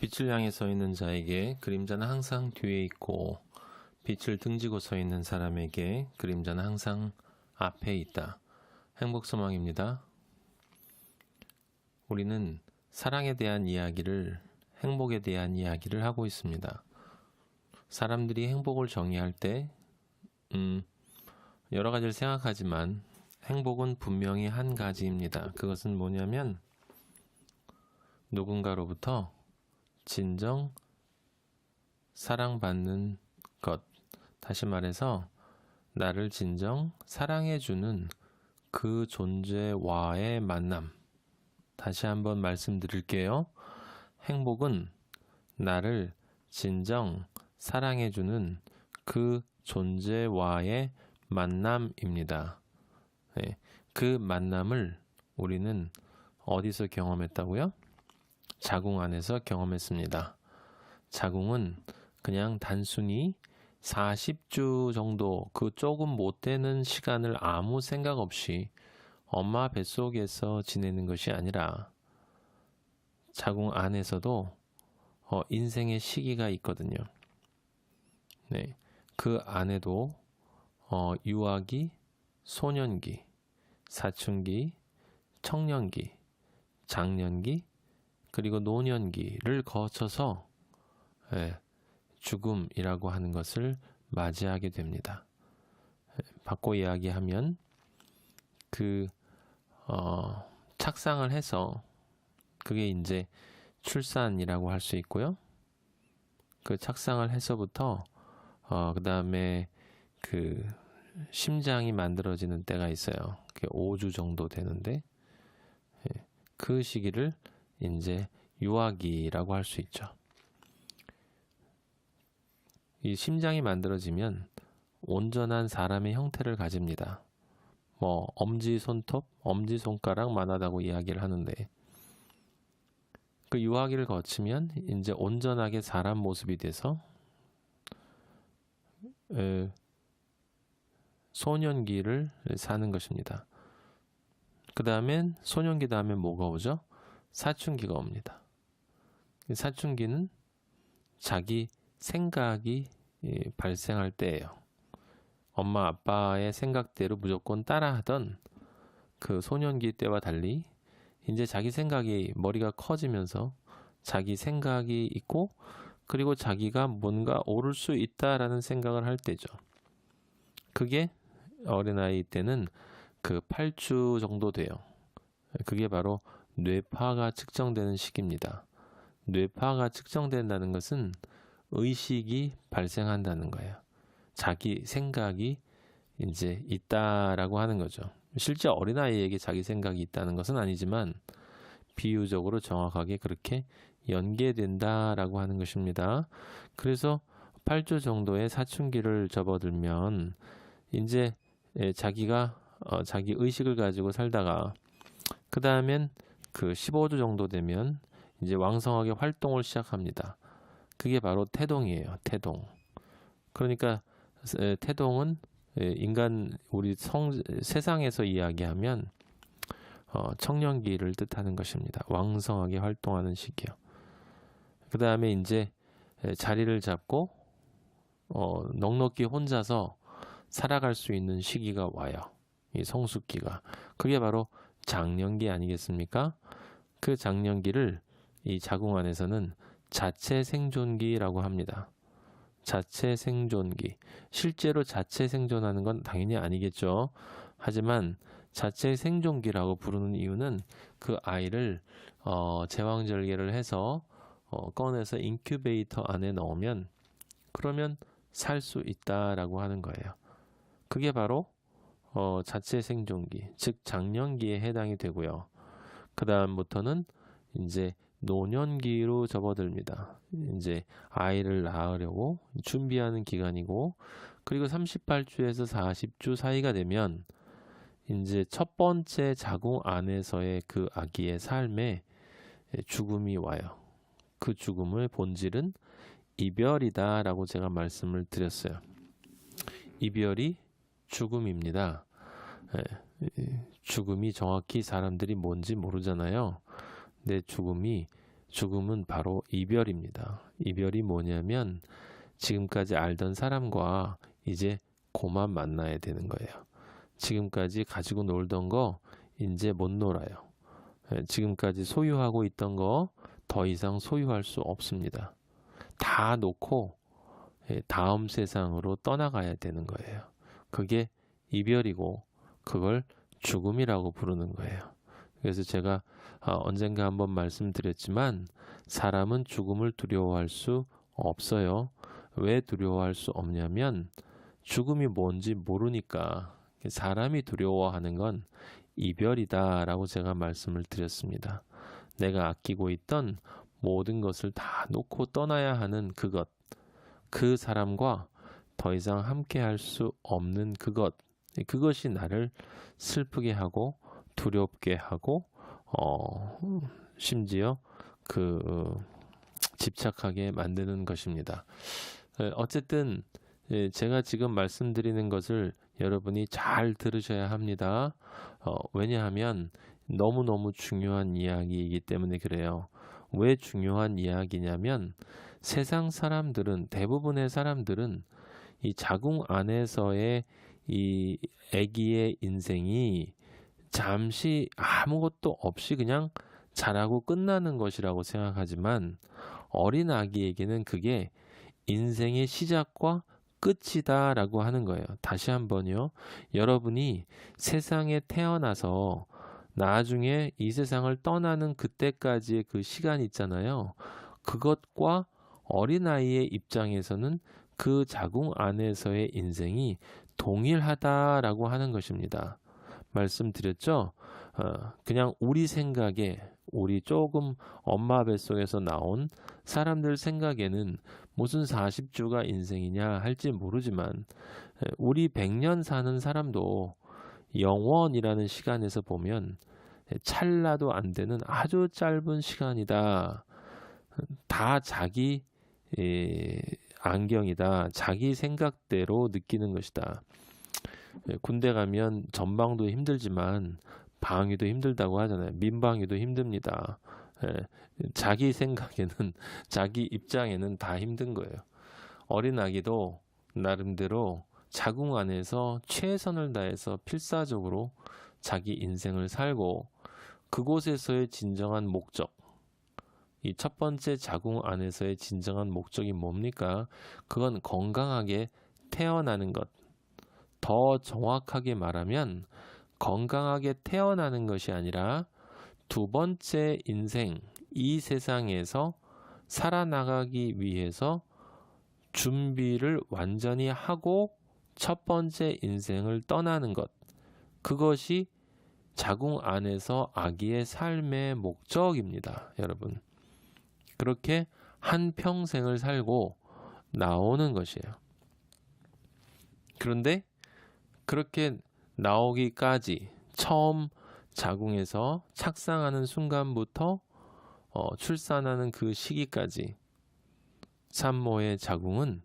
빛을 향해 서 있는 자에게 그림자는 항상 뒤에 있고 빛을 등지고 서 있는 사람에게 그림자는 항상 앞에 있다. 행복 소망입니다. 우리는 사랑에 대한 이야기를 행복에 대한 이야기를 하고 있습니다. 사람들이 행복을 정의할 때 음, 여러 가지를 생각하지만 행복은 분명히 한 가지입니다. 그것은 뭐냐면 누군가로부터 진정 사랑받는 것. 다시 말해서 나를 진정 사랑해주는 그 존재와의 만남. 다시 한번 말씀드릴게요. 행복은 나를 진정 사랑해주는 그 존재와의 만남입니다. 네, 그 만남을 우리는 어디서 경험했다고요? 자궁 안에서 경험했습니다. 자궁은 그냥 단순히 40주 정도 그 조금 못 되는 시간을 아무 생각 없이 엄마 뱃속에서 지내는 것이 아니라 자궁 안에서도 어, 인생의 시기가 있거든요. 네. 그 안에도 어, 유아기, 소년기, 사춘기, 청년기, 장년기, 그리고 노년기를 거쳐서 예, 죽음이라고 하는 것을 맞이하게 됩니다. 예, 바꿔 이야기하면 그 어, 착상을 해서 그게 이제 출산이라고 할 수 있고요. 그 착상을 해서부터 어, 그 다음에 그 심장이 만들어지는 때가 있어요. 그게 5주 정도 되는데 예, 그 시기를 이제 유아기라고 할 수 있죠. 이 심장이 만들어지면 온전한 사람의 형태를 가집니다. 뭐 엄지 손톱, 엄지 손가락만 하다고 이야기를 하는데 그 유아기를 거치면 이제 온전하게 사람 모습이 돼서 에, 소년기를 사는 것입니다. 그 다음엔 소년기 다음에 뭐가 오죠? 사춘기가 옵니다. 사춘기는 자기 생각이 예, 발생할 때예요. 엄마 아빠의 생각대로 무조건 따라하던 그 소년기 때와 달리 이제 자기 생각이 머리가 커지면서 자기 생각이 있고 그리고 자기가 뭔가 오를 수 있다라는 생각을 할 때죠. 그게 어린아이 때는 그 8주 정도 돼요. 그게 바로 뇌파가 측정되는 시기입니다. 뇌파가 측정된다는 것은 의식이 발생한다는 거예요. 자기 생각이 이제 있다라고 하는 거죠. 실제 어린아이에게 자기 생각이 있다는 것은 아니지만 비유적으로 정확하게 그렇게 연계된다라고 하는 것입니다. 그래서 8주 정도의 사춘기를 접어들면 이제 자기가 어, 자기 의식을 가지고 살다가 그 다음엔 그 15주 정도 되면 이제 왕성하게 활동을 시작합니다. 그게 바로 태동이에요. 태동. 그러니까 태동은 인간 우리 성 세상에서 이야기하면 어, 청년기를 뜻하는 것입니다. 왕성하게 활동하는 시기요. 그 다음에 이제 자리를 잡고 어, 넉넉히 혼자서 살아갈 수 있는 시기가 와요. 이 성숙기가. 그게 바로 장년기 아니겠습니까? 그 장년기를 이 자궁 안에서는 자체 생존기라고 합니다. 자체 생존기. 실제로 자체 생존하는 건 당연히 아니겠죠. 하지만 자체 생존기라고 부르는 이유는 그 아이를 어, 제왕절개를 해서 어, 꺼내서 인큐베이터 안에 넣으면 그러면 살 수 있다라고 하는 거예요. 그게 바로 어, 자체 생존기, 즉 장년기에 해당이 되고요. 그 다음부터는 이제 노년기로 접어듭니다. 이제 아이를 낳으려고 준비하는 기간이고, 그리고 38주에서 40주 사이가 되면 이제 첫 번째 자궁 안에서의 그 아기의 삶에 죽음이 와요. 그 죽음의 본질은 이별이다라고 제가 말씀을 드렸어요. 이별이 죽음입니다. 죽음이 정확히 사람들이 뭔지 모르잖아요. 내 죽음이 죽음은 바로 이별입니다. 이별이 뭐냐면 지금까지 알던 사람과 이제 고만 만나야 되는 거예요. 지금까지 가지고 놀던 거 이제 못 놀아요. 예, 지금까지 소유하고 있던 거 더 이상 소유할 수 없습니다. 다 놓고 예, 다음 세상으로 떠나가야 되는 거예요. 그게 이별이고 그걸 죽음이라고 부르는 거예요. 그래서 제가 어, 언젠가 한번 말씀드렸지만 사람은 죽음을 두려워할 수 없어요. 왜 두려워할 수 없냐면 죽음이 뭔지 모르니까 사람이 두려워하는 건 이별이다라고 제가 말씀을 드렸습니다. 내가 아끼고 있던 모든 것을 다 놓고 떠나야 하는 그것, 그 사람과 더 이상 함께 할 수 없는 그것, 그것이 나를 슬프게 하고 두렵게 하고, 어, 심지어 그 집착하게 만드는 것입니다. 어쨌든 예, 제가 지금 말씀드리는 것을 여러분이 잘 들으셔야 합니다. 어, 왜냐하면 너무너무 중요한 이야기이기 때문에 그래요. 왜 중요한 이야기냐면 세상 사람들은 대부분의 사람들은 이 자궁 안에서의 이 아기의 인생이 잠시 아무것도 없이 그냥 자라고 끝나는 것이라고 생각하지만 어린 아기에게는 그게 인생의 시작과 끝이다라고 하는 거예요. 다시 한번요. 여러분이 세상에 태어나서 나중에 이 세상을 떠나는 그때까지의 그 시간 있잖아요. 그것과 어린아이의 입장에서는 그 자궁 안에서의 인생이 동일하다라고 하는 것입니다. 말씀드렸죠? 어, 그냥 우리 생각에 우리 조금 엄마 뱃속에서 나온 사람들 생각에는 무슨 40주가 인생이냐 할지 모르지만 우리 100년 사는 사람도 영원이라는 시간에서 보면 찰나도 안 되는 아주 짧은 시간이다. 다 자기 안경이다. 자기 생각대로 느끼는 것이다. 군대 가면 전방도 힘들지만 방위도 힘들다고 하잖아요. 민방위도 힘듭니다. 예, 자기 생각에는 자기 입장에는 다 힘든 거예요. 어린 아기도 나름대로 자궁 안에서 최선을 다해서 필사적으로 자기 인생을 살고 그곳에서의 진정한 목적 이 첫 번째 자궁 안에서의 진정한 목적이 뭡니까? 그건 건강하게 태어나는 것. 더 정확하게 말하면 건강하게 태어나는 것이 아니라 두 번째 인생, 이 세상에서 살아나가기 위해서 준비를 완전히 하고 첫 번째 인생을 떠나는 것. 그것이 자궁 안에서 아기의 삶의 목적입니다. 여러분. 그렇게 한 평생을 살고 나오는 것이에요. 그런데 그렇게 나오기까지 처음 자궁에서 착상하는 순간부터 어, 출산하는 그 시기까지 산모의 자궁은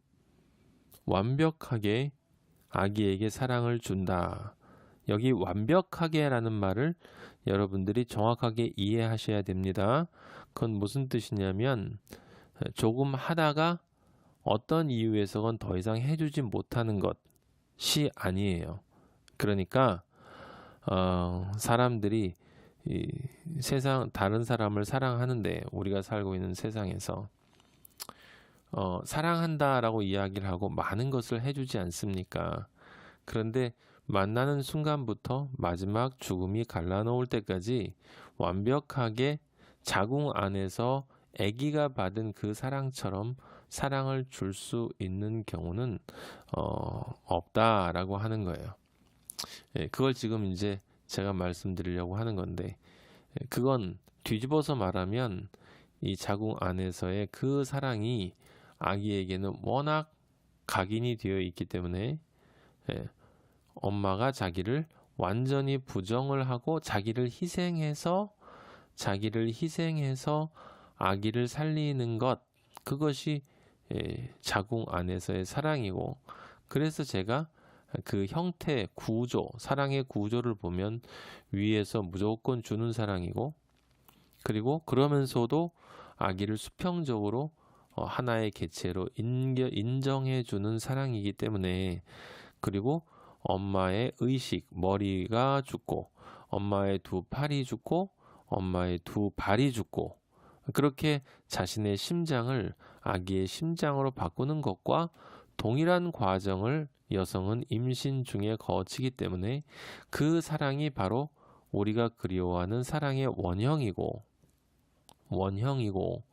완벽하게 아기에게 사랑을 준다. 여기 완벽하게라는 말을 여러분들이 정확하게 이해하셔야 됩니다. 그건 무슨 뜻이냐면 조금 하다가 어떤 이유에서건 더 이상 해주지 못하는 것이 아니에요. 그러니까 어, 사람들이 이 세상 다른 사람을 사랑하는데 우리가 살고 있는 세상에서 어, 사랑한다라고 이야기를 하고 많은 것을 해주지 않습니까? 그런데 만나는 순간부터 마지막 죽음이 갈라놓을 때까지 완벽하게 자궁 안에서 아기가 받은 그 사랑처럼 사랑을 줄 수 있는 경우는 어, 없다라고 하는 거예요. 예, 그걸 지금 이제 제가 말씀드리려고 하는 건데 예, 그건 뒤집어서 말하면 이 자궁 안에서의 그 사랑이 아기에게는 워낙 각인이 되어 있기 때문에 예, 엄마가 자기를 완전히 부정을 하고 자기를 희생해서 자기를 희생해서 아기를 살리는 것 그것이 예, 자궁 안에서의 사랑이고 그래서 제가 그 형태, 구조, 사랑의 구조를 보면 위에서 무조건 주는 사랑이고 그리고 그러면서도 아기를 수평적으로 어, 하나의 개체로 인겨, 인정해 주는 사랑이기 때문에 그리고 엄마의 의식, 머리가 죽고 엄마의 두 팔이 죽고 엄마의 두 발이 죽고 그렇게 자신의 심장을 아기의 심장으로 바꾸는 것과 동일한 과정을 여성은 임신 중에 거치기 때문에 그 사랑이 바로 우리가 그리워하는 사랑의 원형이고 원형이고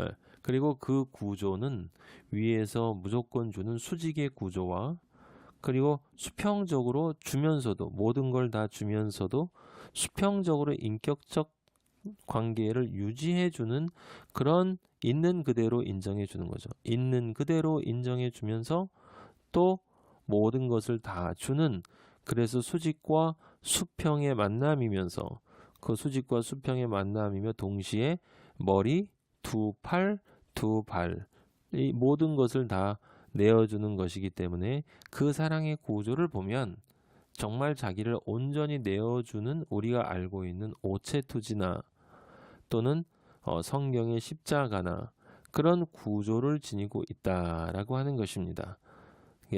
예, 그리고 그 구조는 위에서 무조건 주는 수직의 구조와 그리고 수평적으로 주면서도 모든 걸 다 주면서도 수평적으로 인격적 관계를 유지해 주는 그런 있는 그대로 인정해 주는 거죠. 있는 그대로 인정해 주면서 또 모든 것을 다 주는 그래서 수직과 수평의 만남이면서 그 수직과 수평의 만남이며 동시에 머리, 두 팔, 두 발, 이 모든 것을 다 내어주는 것이기 때문에 그 사랑의 구조를 보면 정말 자기를 온전히 내어주는 우리가 알고 있는 오체투지나 또는 어, 성경의 십자가나 그런 구조를 지니고 있다라고 하는 것입니다.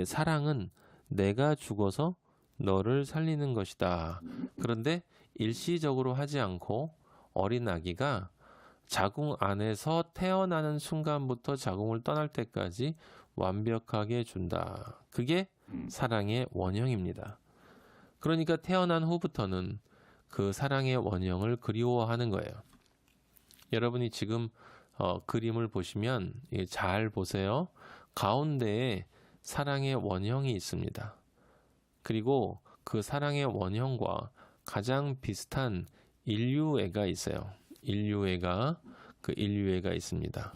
사랑은 내가 죽어서 너를 살리는 것이다. 그런데 일시적으로 하지 않고 어린 아기가 자궁 안에서 태어나는 순간부터 자궁을 떠날 때까지 완벽하게 준다. 그게 사랑의 원형입니다. 그러니까 태어난 후부터는 그 사랑의 원형을 그리워하는 거예요. 여러분이 지금 어, 그림을 보시면 예, 잘 보세요. 가운데에 사랑의 원형이 있습니다. 그리고 그 사랑의 원형과 가장 비슷한 인류애가 있어요. 인류애가 그 인류애가 있습니다.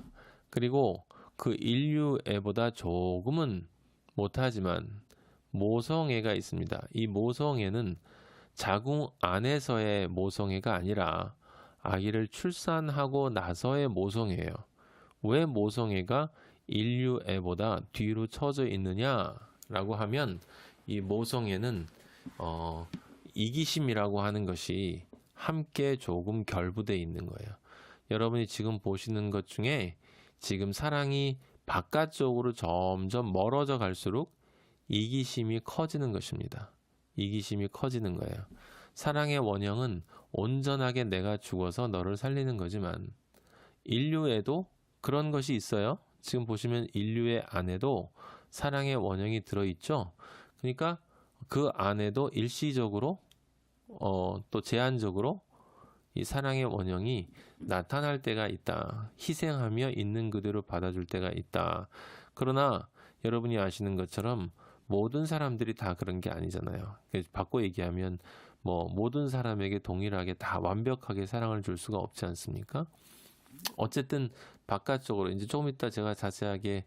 그리고 그 인류애보다 조금은 못하지만 모성애가 있습니다. 이 모성애는 자궁 안에서의 모성애가 아니라 아기를 출산하고 나서의 모성애예요. 왜 모성애가 인류애보다 뒤로 처져 있느냐라고 하면 이 모성애는 어, 이기심이라고 하는 것이 함께 조금 결부되어 있는 거예요. 여러분이 지금 보시는 것 중에 지금 사랑이 바깥쪽으로 점점 멀어져 갈수록 이기심이 커지는 것입니다. 이기심이 커지는 거예요. 사랑의 원형은 온전하게 내가 죽어서 너를 살리는 거지만 인류에도 그런 것이 있어요. 지금 보시면 인류의 안에도 사랑의 원형이 들어있죠. 그러니까 그 안에도 일시적으로 어, 또 제한적으로 이 사랑의 원형이 나타날 때가 있다. 희생하며 있는 그대로 받아줄 때가 있다. 그러나 여러분이 아시는 것처럼 모든 사람들이 다 그런 게 아니잖아요. 바꿔 얘기하면 뭐 모든 사람에게 동일하게 다 완벽하게 사랑을 줄 수가 없지 않습니까? 어쨌든 바깥쪽으로 이제 조금 이따 제가 자세하게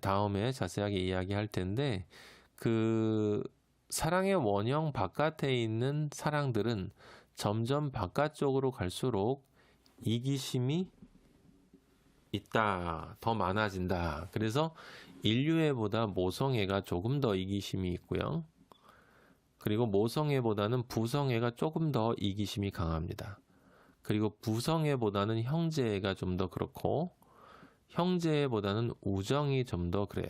다음에 자세하게 이야기할 텐데 그 사랑의 원형 바깥에 있는 사랑들은 점점 바깥쪽으로 갈수록 이기심이 있다. 더 많아진다. 그래서 인류애보다 모성애가 조금 더 이기심이 있고요. 그리고 모성애보다는 부성애가 조금 더 이기심이 강합니다. 그리고 부성애보다는 형제애가 좀 더 그렇고 형제애보다는 우정이 좀 더 그래요.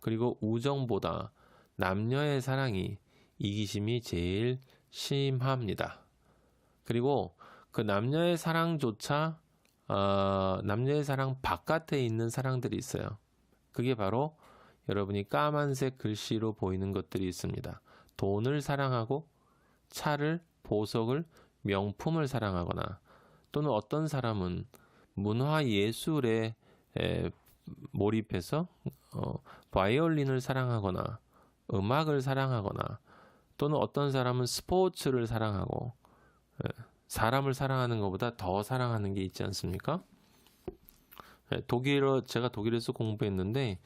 그리고 우정보다 남녀의 사랑이 이기심이 제일 심합니다. 그리고 그 남녀의 사랑조차 어, 남녀의 사랑 바깥에 있는 사랑들이 있어요. 그게 바로 여러분이 까만색 글씨로 보이는 것들이 있습니다. 돈을 사랑하고 차를, 보석을, 명품을 사랑하거나 또는 어떤 사람은 문화 예술에 에, 몰입해서 어, 바이올린을 사랑하거나 음악을 사랑하거나 또는 어떤 사람은 스포츠를 사랑하고 예, 사람을 사랑하는 것보다 더 사랑하는 게 있지 않습니까? 예, 독일어 제가 독일에서 공부했는데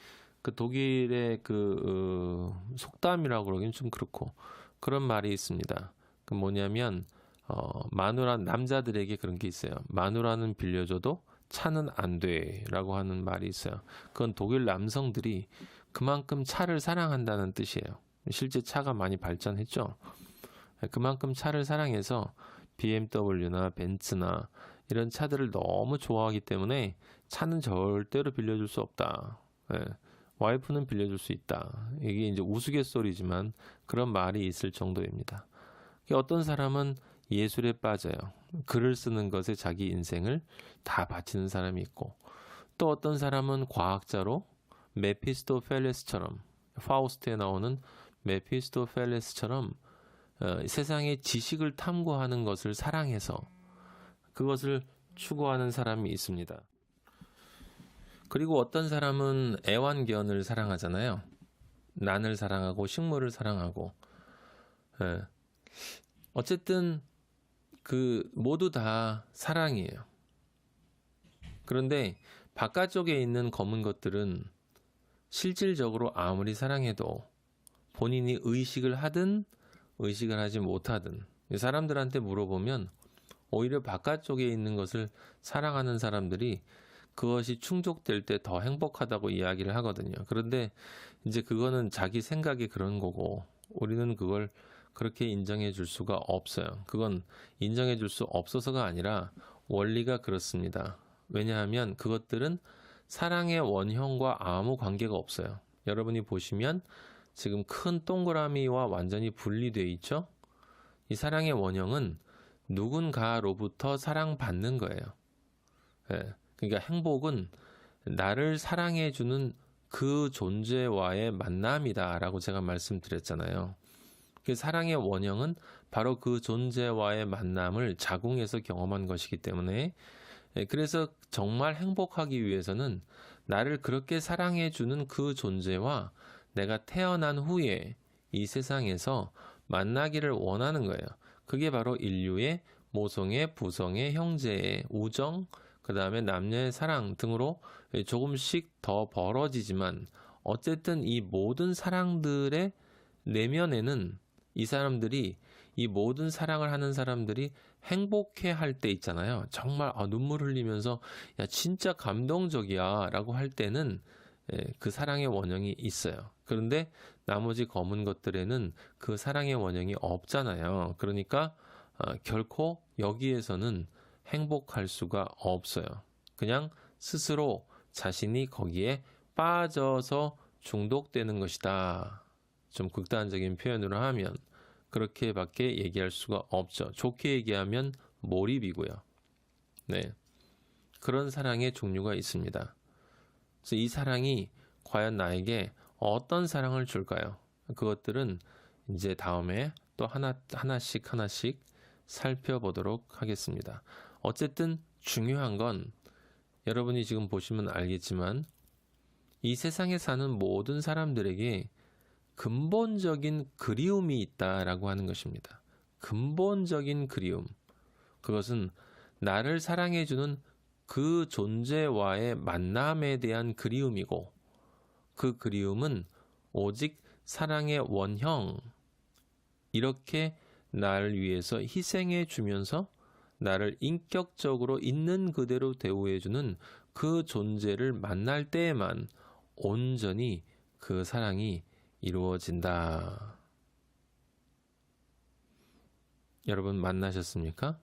그 독일의 그 어, 속담이라고 그러긴 좀 그렇고 그런 말이 있습니다. 그 뭐냐면 어, 마누라 남자들에게 그런 게 있어요. 마누라는 빌려줘도 차는 안 돼라고 하는 말이 있어요. 그건 독일 남성들이 그만큼 차를 사랑한다는 뜻이에요. 실제 차가 많이 발전했죠. 그만큼 차를 사랑해서 BMW나 벤츠나 이런 차들을 너무 좋아하기 때문에 차는 절대로 빌려줄 수 없다. 예. 와이프는 빌려줄 수 있다. 이게 이제 우스갯소리지만 그런 말이 있을 정도입니다. 어떤 사람은 예술에 빠져요. 글을 쓰는 것에 자기 인생을 다 바치는 사람이 있고 또 어떤 사람은 과학자로 메피스토 펠레스처럼 파우스트에 나오는 메피스토 펠레스처럼 어, 세상의 지식을 탐구하는 것을 사랑해서 그것을 추구하는 사람이 있습니다. 그리고 어떤 사람은 애완견을 사랑하잖아요. 난을 사랑하고 식물을 사랑하고 예. 어쨌든 그 모두 다 사랑이에요. 그런데 바깥쪽에 있는 검은 것들은 실질적으로 아무리 사랑해도 본인이 의식을 하든 의식을 하지 못하든 사람들한테 물어보면 오히려 바깥쪽에 있는 것을 사랑하는 사람들이 그것이 충족될 때 더 행복하다고 이야기를 하거든요. 그런데 이제 그거는 자기 생각이 그런 거고 우리는 그걸 그렇게 인정해 줄 수가 없어요. 그건 인정해 줄 수 없어서가 아니라 원리가 그렇습니다. 왜냐하면 그것들은 사랑의 원형과 아무 관계가 없어요. 여러분이 보시면 지금 큰 동그라미와 완전히 분리되어 있죠? 이 사랑의 원형은 누군가로부터 사랑받는 거예요. 예. 그러니까 행복은 나를 사랑해주는 그 존재와의 만남이다라고 제가 말씀드렸잖아요. 그 사랑의 원형은 바로 그 존재와의 만남을 자궁에서 경험한 것이기 때문에 예, 그래서 정말 행복하기 위해서는 나를 그렇게 사랑해주는 그 존재와 내가 태어난 후에 이 세상에서 만나기를 원하는 거예요. 그게 바로 인류의 모성의, 부성의, 형제의 우정, 그 다음에 남녀의 사랑 등으로 조금씩 더 벌어지지만 어쨌든 이 모든 사랑들의 내면에는 이 사람들이 이 모든 사랑을 하는 사람들이 행복해 할 때 있잖아요. 정말 아, 눈물 흘리면서 야 진짜 감동적이야 라고 할 때는 예, 그 사랑의 원형이 있어요. 그런데 나머지 검은 것들에는 그 사랑의 원형이 없잖아요. 그러니까 어, 결코 여기에서는 행복할 수가 없어요. 그냥 스스로 자신이 거기에 빠져서 중독되는 것이다. 좀 극단적인 표현으로 하면 그렇게밖에 얘기할 수가 없죠. 좋게 얘기하면 몰입이고요. 네. 그런 사랑의 종류가 있습니다. 그래서 이 사랑이 과연 나에게 어떤 사랑을 줄까요? 그것들은 이제 다음에 또 하나, 하나씩 하나씩 살펴보도록 하겠습니다. 어쨌든 중요한 건 여러분이 지금 보시면 알겠지만 이 세상에 사는 모든 사람들에게 근본적인 그리움이 있다라고 하는 것입니다. 근본적인 그리움. 그것은 나를 사랑해주는 그 존재와의 만남에 대한 그리움이고 그 그리움은 오직 사랑의 원형. 이렇게 나를 위해서 희생해 주면서 나를 인격적으로 있는 그대로 대우해 주는 그 존재를 만날 때에만 온전히 그 사랑이 이루어진다. 여러분 만나셨습니까?